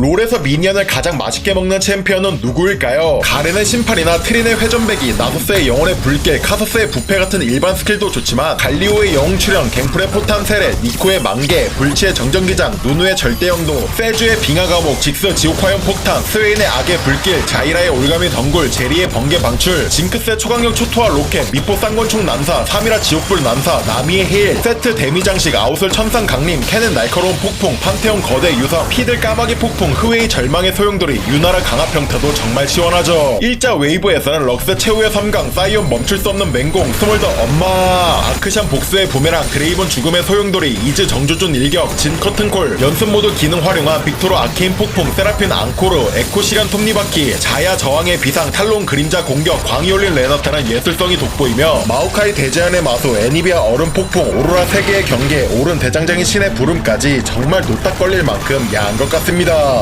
롤에서 미니언을 가장 맛있게 먹는 챔피언은 누구일까요? 가렌의 심판이나 트린의 회전배기, 나소스의 영혼의 불길, 카서스의 부패 같은 일반 스킬도 좋지만 갈리오의 영웅 출현, 갱플의 포탄 세례, 니코의 만개, 불치의 정전기장, 누누의 절대영도, 세주의 빙하 감옥, 직스 지옥화염 폭탄, 스웨인의 악의 불길, 자이라의 올가미 덩굴, 제리의 번개 방출, 징크스의 초강력 초토화 로켓, 미포 쌍권총 난사, 3이라 지옥불 난사, 나미의 힐, 세트 데미 장식, 아웃솔 천상 강림, 캔은 날카로운 폭풍, 판테온 거대 유성, 피들 까마귀 폭풍, 흐웨이 절망의 소용돌이, 유나라 강압 평타도 정말 시원하죠. 일자 웨이브에서는 럭스 최후의 섬광, 사이온 멈출 수 없는 맹공, 스몰더 엄마, 아크샨 복수의 부메랑, 그레이본 죽음의 소용돌이, 이즈 정조준 일격, 진 커튼콜, 연습 모드 기능 활용한 빅토르 아케인 폭풍, 세라핀 앙코르, 에코 시간 톱니바퀴, 자야 저항의 비상, 탈론 그림자 공격, 광이 올린 레나타는 예술성이 돋보이며 마오카이 대제안의 마수, 애니비아 얼음 폭풍, 오로라 세계의 경계, 오른 대장장이 신의 부름까지 정말 노딱 걸릴 만큼 야한 것 같습니다.